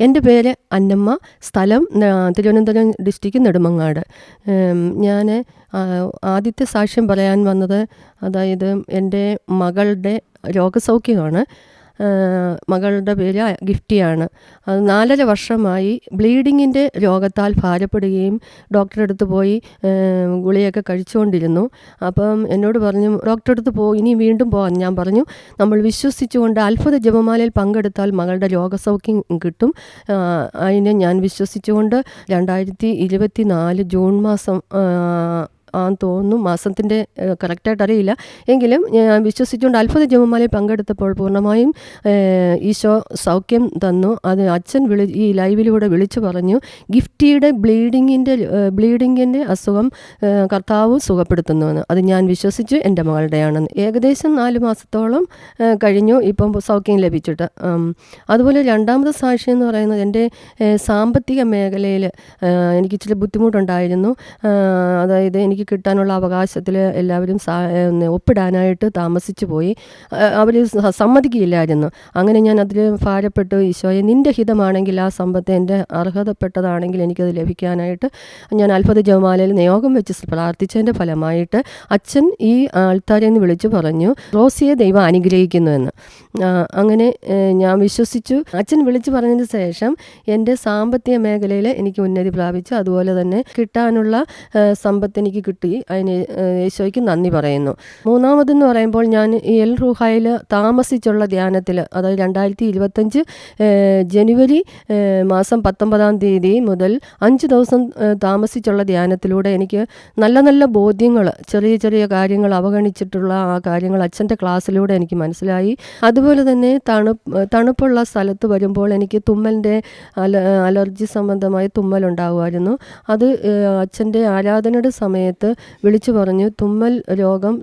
എന്റെ പേര് അന്നമ്മ. സ്ഥലം തിരുവനന്തപുരം ഡിസ്ട്രിക്റ്റ് നെടുമങ്ങാട്. ഞാൻ ആദ്യത്തെ സാക്ഷ്യം പറയാൻ വന്നത് അതായത് എന്റെ മകളുടെ രോഗസൗഖ്യമാണ്. മകളുടെ പേര് ഗിഫ്റ്റിയാണ്. അത് നാലര വർഷമായി ബ്ലീഡിങ്ങിന്റെ രോഗത്താൽ ഭാരപ്പെടുകയും ഡോക്ടറെ അടുത്ത് പോയി ഗുളിയൊക്കെ കഴിച്ചുകൊണ്ടിരുന്നു. അപ്പം എന്നോട് പറഞ്ഞു ഡോക്ടറെ അടുത്ത് പോ ഇനി വീണ്ടും പോകാൻ ഞാൻ പറഞ്ഞു. നമ്മൾ വിശ്വസിച്ചുകൊണ്ട് അത്ഭുത ജപമാലയിൽ പങ്കെടുത്താൽ മകളുടെ രോഗസൗഖ്യം കിട്ടും. അതിനെ ഞാൻ വിശ്വസിച്ചുകൊണ്ട് രണ്ടായിരത്തി ഇരുപത്തി നാല് ജൂൺ മാസം ആ, ആന്ന് തോന്നുന്നു മാസത്തിന്റെ കറക്റ്റായിട്ട് അറിയില്ല. എങ്കിലും ഞാൻ വിശ്വസിച്ചുകൊണ്ട് അത്ഭുത ജപമാലയിൽ പങ്കെടുത്തപ്പോൾ പൂർണമായും ഈശോ സൗഖ്യം തന്നു. അത് അച്ഛൻ വിളി ഈ ലൈവിലൂടെ വിളിച്ചു പറഞ്ഞു ഗിഫ്റ്റിയുടെ ബ്ലീഡിങ്ങിന്റെ ബ്ലീഡിങ്ങിന്റെ അസുഖം കർത്താവ് സുഖപ്പെടുത്തുന്നുവെന്ന്. അത് ഞാൻ വിശ്വസിച്ചു എന്റെ മകളുടെയാണെന്ന്. ഏകദേശം നാല് മാസത്തോളം കഴിഞ്ഞു. ഇപ്പം സൗഖ്യം ലഭിച്ചിട്ട് അതുപോലെ രണ്ടാമത്തെ സാക്ഷി എന്ന് പറയുന്നത് എന്റെ സാമ്പത്തിക മേഖലയിൽ എനിക്ക് ഇച്ചിരി ബുദ്ധിമുട്ടുണ്ടായിരുന്നു. അതായത് എനിക്ക് കിട്ടാനുള്ള അവകാശത്തിൽ എല്ലാവരും ഒപ്പിടാനായിട്ട് താമസിച്ചു പോയി. അവർ സമ്മതിക്കില്ലായിരുന്നു അങ്ങനെ ഞാൻ അതിൽ ഭാരപ്പെട്ടു. ഈശോയെ നിന്റെ ഹിതമാണെങ്കിൽ ആ സമ്പത്ത് എന്റെ അർഹതപ്പെട്ടതാണെങ്കിൽ എനിക്കത് ലഭിക്കാനായിട്ട് ഞാൻ അത്ഭുത ജവമാലയിൽ നിയോഗം വെച്ച് പ്രാർത്ഥിച്ചതിന്റെ ഫലമായിട്ട് അച്ഛൻ ഈ ആൾക്കാരെ എന്ന് വിളിച്ചു പറഞ്ഞു റോസിയെ ദൈവം അനുഗ്രഹിക്കുന്നു എന്ന്. അങ്ങനെ ഞാൻ വിശ്വസിച്ചു. അച്ഛൻ വിളിച്ചു പറഞ്ഞതിന് ശേഷം എന്റെ സാമ്പത്തിക മേഖലയിൽ എനിക്ക് ഉന്നതി പ്രാപിച്ചു. അതുപോലെ തന്നെ കിട്ടാനുള്ള സമ്പത്ത് എനിക്ക് കിട്ടി. അതിന് യേശോയ്ക്ക് നന്ദി പറയുന്നു. മൂന്നാമതെന്ന് പറയുമ്പോൾ ഞാൻ എൽ റുഹായിൽ താമസിച്ചുള്ള ധ്യാനത്തിൽ അതായത് രണ്ടായിരത്തി ഇരുപത്തഞ്ച് ജനുവരി മാസം പത്തൊമ്പതാം തീയതി മുതൽ അഞ്ച് ദിവസം താമസിച്ചുള്ള ധ്യാനത്തിലൂടെ എനിക്ക് നല്ല നല്ല ബോധ്യങ്ങൾ ചെറിയ ചെറിയ കാര്യങ്ങൾ അവഗണിച്ചിട്ടുള്ള ആ കാര്യങ്ങൾ അച്ഛന്റെ ക്ലാസ്സിലൂടെ എനിക്ക് മനസ്സിലായി. അതുപോലെ തന്നെ തണുപ്പ് തണുപ്പുള്ള സ്ഥലത്ത് വരുമ്പോൾ എനിക്ക് തുമ്മലിന്റെ അല അലർജി സംബന്ധമായ തുമ്മലുണ്ടാകുമായിരുന്നു അത് അച്ഛന്റെ ആരാധനയുടെ സമയത്ത് വിളിച്ചു പറഞ്ഞു തുമ്മൽ രോഗം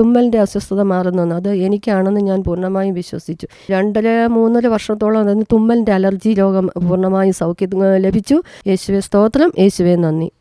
തുമ്മലിന്റെ അസ്വസ്ഥത മാറുന്നതെന്ന് അത് എനിക്കാണെന്ന് ഞാൻ പൂർണമായും വിശ്വസിച്ചു. രണ്ടര മൂന്നര വർഷത്തോളം അതിന് തുമ്മലിന്റെ അലർജി രോഗം പൂർണമായും സൗഖ്യം ലഭിച്ചു. യേശുവെ സ്തോത്രം. യേശുവെ നന്ദി.